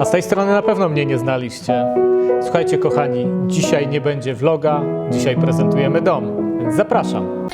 A z tej strony na pewno mnie nie znaliście. Słuchajcie, kochani, dzisiaj nie będzie vloga, dzisiaj prezentujemy dom, więc zapraszam.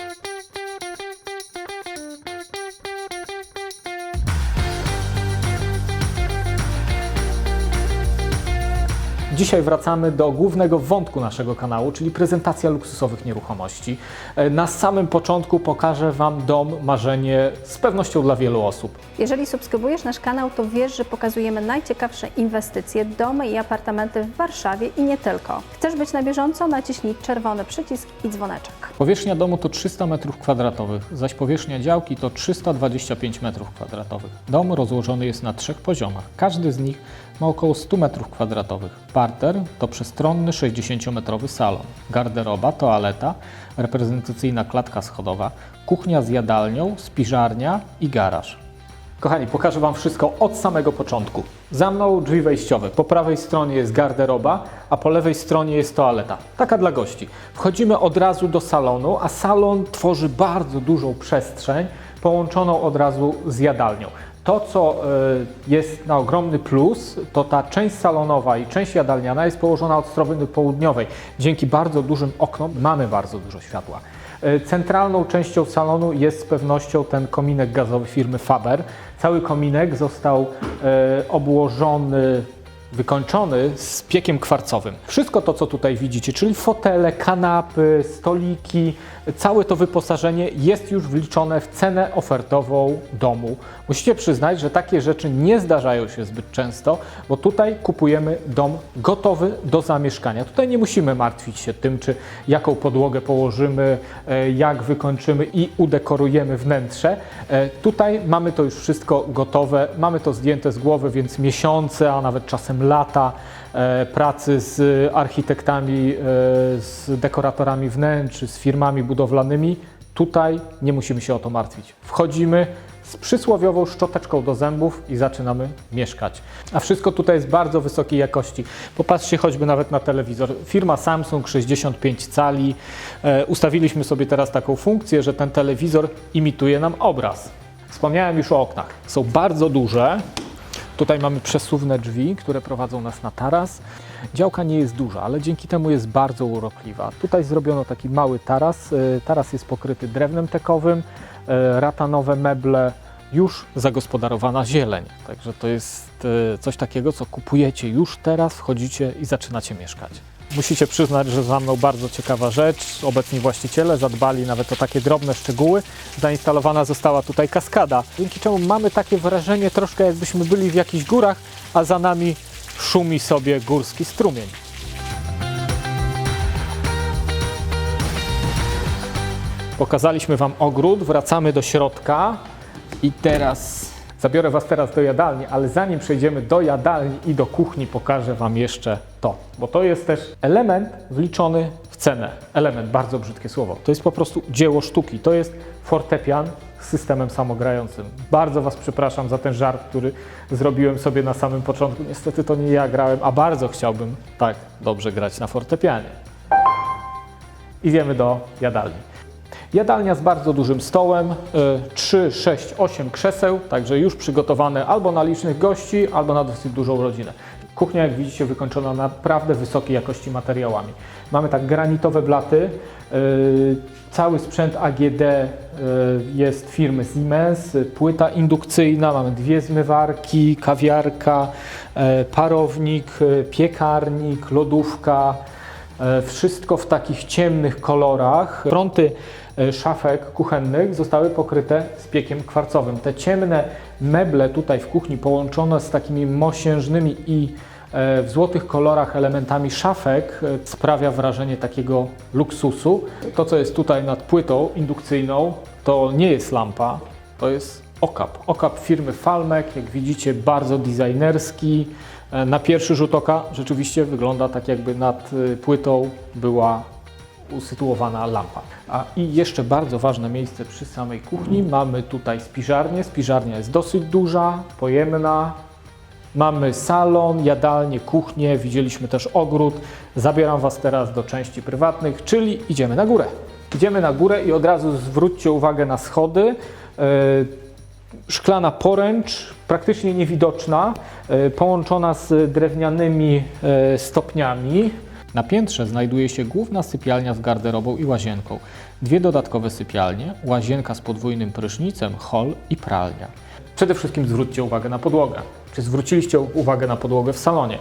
Dzisiaj wracamy do głównego wątku naszego kanału, czyli prezentacja luksusowych nieruchomości. E, Na samym początku pokażę Wam dom, marzenie z pewnością dla wielu osób. Jeżeli subskrybujesz nasz kanał, to wiesz, że pokazujemy najciekawsze inwestycje, domy i apartamenty w Warszawie i nie tylko. Chcesz być na bieżąco? Naciśnij czerwony przycisk i dzwoneczek. Powierzchnia domu to 300 m2, zaś powierzchnia działki to 325 m2. Dom rozłożony jest na trzech poziomach. Każdy z nich ma około 100 m2. Parter to przestronny 60-metrowy salon. Garderoba, toaleta, reprezentacyjna klatka schodowa, kuchnia z jadalnią, spiżarnia i garaż. Kochani, pokażę Wam wszystko od samego początku. Za mną drzwi wejściowe. Po prawej stronie jest garderoba, a po lewej stronie jest toaleta. Taka dla gości. Wchodzimy od razu do salonu, a salon tworzy bardzo dużą przestrzeń, połączoną od razu z jadalnią. To, co y, jest na ogromny plus, to ta część salonowa i część jadalniana jest położona od strony południowej. Dzięki bardzo dużym oknom mamy bardzo dużo światła. E, Centralną częścią salonu jest z pewnością ten kominek gazowy firmy Faber. Cały kominek został e, obłożony, wykończony z piekiem kwarcowym. Wszystko to, co tutaj widzicie, czyli fotele, kanapy, stoliki, całe to wyposażenie jest już wliczone w cenę ofertową domu. Musicie przyznać, że takie rzeczy nie zdarzają się zbyt często, bo tutaj kupujemy dom gotowy do zamieszkania. Tutaj nie musimy martwić się tym, czy jaką podłogę położymy, e, jak wykończymy i udekorujemy wnętrze. E, Tutaj mamy to już wszystko gotowe, mamy to zdjęte z głowy, więc miesiące, a nawet czasem lata e, pracy z architektami, e, z dekoratorami wnętrz, z firmami budowlanymi. Tutaj nie musimy się o to martwić. Wchodzimy z przysłowiową szczoteczką do zębów i zaczynamy mieszkać. A wszystko tutaj jest bardzo wysokiej jakości. Popatrzcie choćby nawet na telewizor. Firma Samsung 65 cali. E, ustawiliśmy sobie teraz taką funkcję, że ten telewizor imituje nam obraz. Wspomniałem już o oknach. Są bardzo duże. Tutaj mamy przesuwne drzwi, które prowadzą nas na taras. Działka nie jest duża, ale dzięki temu jest bardzo urokliwa. Tutaj zrobiono taki mały taras. E, Taras jest pokryty drewnem tekowym, e, ratanowe meble, już zagospodarowana zieleń. Także to jest e, coś takiego, co kupujecie już teraz, wchodzicie i zaczynacie mieszkać. Musicie przyznać, że za mną bardzo ciekawa rzecz. Obecni właściciele zadbali nawet o takie drobne szczegóły. Zainstalowana została tutaj kaskada, dzięki czemu mamy takie wrażenie troszkę jakbyśmy byli w jakichś górach, a za nami szumi sobie górski strumień. Pokazaliśmy Wam ogród, wracamy do środka i teraz zabiorę Was teraz do jadalni, ale zanim przejdziemy do jadalni i do kuchni, pokażę Wam jeszcze to, bo to jest też element wliczony w cenę. Element, bardzo brzydkie słowo. To jest po prostu dzieło sztuki. To jest fortepian z systemem samogrającym. Bardzo Was przepraszam za ten żart, który zrobiłem sobie na samym początku. Niestety to nie ja grałem, a bardzo chciałbym tak dobrze grać na fortepianie. Idziemy do jadalni. Jadalnia z bardzo dużym stołem, y, 3, 6, 8 krzeseł, także już przygotowane albo na licznych gości, albo na dosyć dużą rodzinę. Kuchnia, jak widzicie, wykończona naprawdę wysokiej jakości materiałami. Mamy tak granitowe blaty, y, cały sprzęt AGD y, jest firmy Siemens, płyta indukcyjna, mamy dwie zmywarki, kawiarka, y, parownik, piekarnik, lodówka, Wszystko w takich ciemnych kolorach. E, szafek kuchennych zostały pokryte spiekiem kwarcowym. Te ciemne meble tutaj w kuchni połączone z takimi mosiężnymi i e, w złotych kolorach elementami szafek e, sprawia wrażenie takiego luksusu. To, co jest tutaj nad płytą indukcyjną, to nie jest lampa, to jest okap. Okap firmy Falmek, jak widzicie, bardzo designerski. E, Na pierwszy rzut oka rzeczywiście wygląda tak, jakby nad płytą była usytuowana lampa. A i jeszcze bardzo ważne miejsce przy samej kuchni. Mamy tutaj spiżarnię. Spiżarnia jest dosyć duża, pojemna. Mamy salon, jadalnię, kuchnię, widzieliśmy też ogród. Zabieram Was teraz do części prywatnych, czyli idziemy na górę. Idziemy na górę i od razu zwróćcie uwagę na schody. E, Szklana poręcz, praktycznie niewidoczna, e, połączona z drewnianymi e, stopniami. Na piętrze znajduje się główna sypialnia z garderobą i łazienką. Dwie dodatkowe sypialnie, łazienka z podwójnym prysznicem, hol i pralnia. Przede wszystkim zwróćcie uwagę na podłogę. Czy zwróciliście uwagę na podłogę w salonie?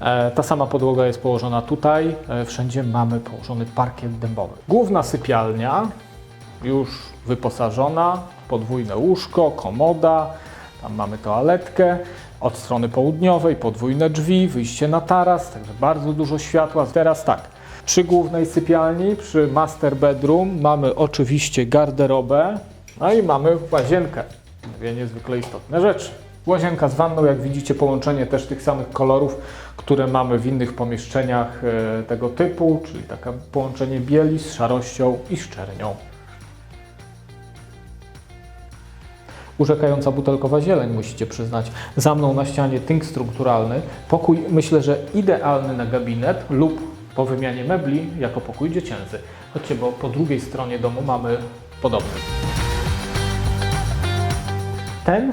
E, Ta sama podłoga jest położona tutaj. E, Wszędzie mamy położony parkiet dębowy. Główna sypialnia, już wyposażona, podwójne łóżko, komoda, tam mamy toaletkę. Od strony południowej podwójne drzwi, wyjście na taras, także bardzo dużo światła. Teraz tak, przy głównej sypialni, przy master bedroom mamy oczywiście garderobę, no i mamy łazienkę. Dwie niezwykle istotne rzeczy. Łazienka z wanną, jak widzicie, połączenie też tych samych kolorów, które mamy w innych pomieszczeniach e, tego typu, czyli takie połączenie bieli z szarością i szczernią. Urzekająca butelkowa zieleń, musicie przyznać. Za mną na ścianie tynk strukturalny. Pokój, myślę, że idealny na gabinet lub po wymianie mebli jako pokój dziecięcy. Chodźcie, bo po drugiej stronie domu mamy podobny. Ten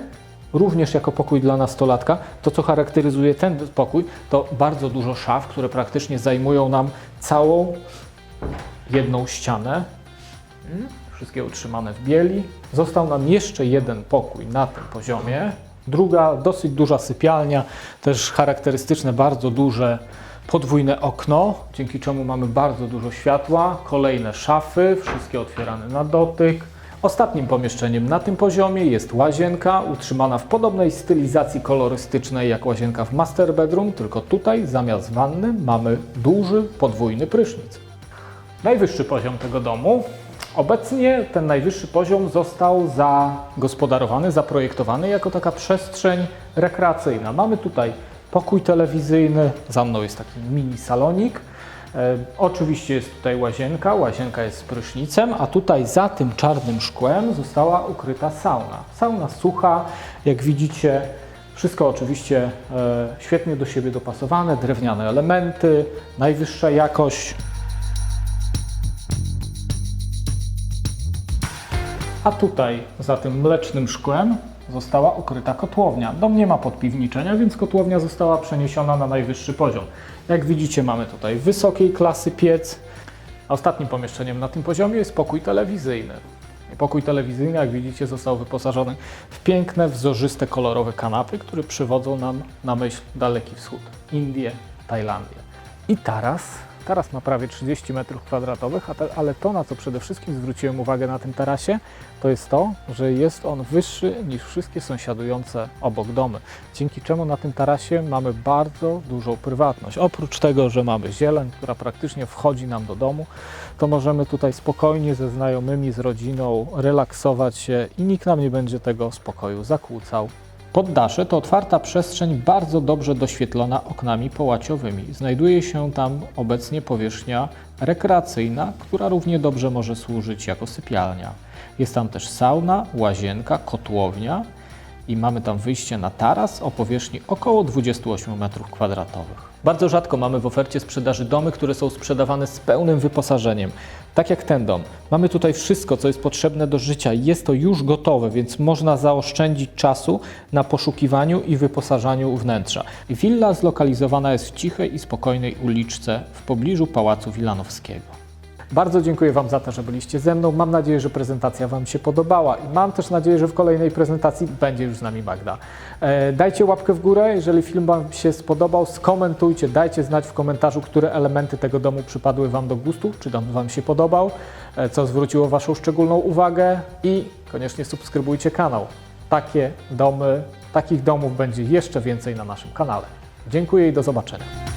również jako pokój dla nastolatka. To, co charakteryzuje ten pokój, to bardzo dużo szaf, które praktycznie zajmują nam całą jedną ścianę. Wszystkie utrzymane w bieli. Został nam jeszcze jeden pokój na tym poziomie. Druga, dosyć duża sypialnia, też charakterystyczne, bardzo duże podwójne okno, dzięki czemu mamy bardzo dużo światła. Kolejne szafy, wszystkie otwierane na dotyk. Ostatnim pomieszczeniem na tym poziomie jest łazienka, utrzymana w podobnej stylizacji kolorystycznej jak łazienka w master bedroom, tylko tutaj zamiast wanny mamy duży podwójny prysznic. Najwyższy poziom tego domu. Obecnie ten najwyższy poziom został zagospodarowany, zaprojektowany jako taka przestrzeń rekreacyjna. Mamy tutaj pokój telewizyjny, za mną jest taki mini salonik. E, oczywiście jest tutaj łazienka, łazienka jest z prysznicem, a tutaj za tym czarnym szkłem została ukryta sauna. Sauna sucha, jak widzicie, wszystko oczywiście e, świetnie do siebie dopasowane, drewniane elementy, najwyższa jakość. A tutaj za tym mlecznym szkłem została ukryta kotłownia. Dom nie ma podpiwniczenia, więc kotłownia została przeniesiona na najwyższy poziom. Jak widzicie, mamy tutaj wysokiej klasy piec. Ostatnim pomieszczeniem na tym poziomie jest pokój telewizyjny. Pokój telewizyjny, jak widzicie, został wyposażony w piękne, wzorzyste, kolorowe kanapy, które przywodzą nam na myśl Daleki Wschód, Indie, Tajlandię. I taras. Taras ma prawie 30 m2, a te- ale to, na co przede wszystkim zwróciłem uwagę na tym tarasie, to jest to, że jest on wyższy niż wszystkie sąsiadujące obok domy, dzięki czemu na tym tarasie mamy bardzo dużą prywatność. Oprócz tego, że mamy zieleń, która praktycznie wchodzi nam do domu, to możemy tutaj spokojnie ze znajomymi, z rodziną relaksować się i nikt nam nie będzie tego spokoju zakłócał. Poddasze to otwarta przestrzeń bardzo dobrze doświetlona oknami połaciowymi. Znajduje się tam obecnie powierzchnia rekreacyjna, która równie dobrze może służyć jako sypialnia. Jest tam też sauna, łazienka, kotłownia i mamy tam wyjście na taras o powierzchni około 28 m2. Bardzo rzadko mamy w ofercie sprzedaży domy, które są sprzedawane z pełnym wyposażeniem. Tak jak ten dom. Mamy tutaj wszystko, co jest potrzebne do życia. Jest to już gotowe, więc można zaoszczędzić czasu na poszukiwaniu i wyposażaniu wnętrza. Willa zlokalizowana jest w cichej i spokojnej uliczce w pobliżu Pałacu Wilanowskiego. Bardzo dziękuję Wam za to, że byliście ze mną. Mam nadzieję, że prezentacja Wam się podobała i mam też nadzieję, że w kolejnej prezentacji będzie już z nami Magda. E, dajcie łapkę w górę, jeżeli film Wam się spodobał, skomentujcie, dajcie znać w komentarzu, które elementy tego domu przypadły Wam do gustu, czy dom Wam się podobał, e, co zwróciło Waszą szczególną uwagę i koniecznie subskrybujcie kanał. Takie domy, takich domów będzie jeszcze więcej na naszym kanale. Dziękuję i do zobaczenia.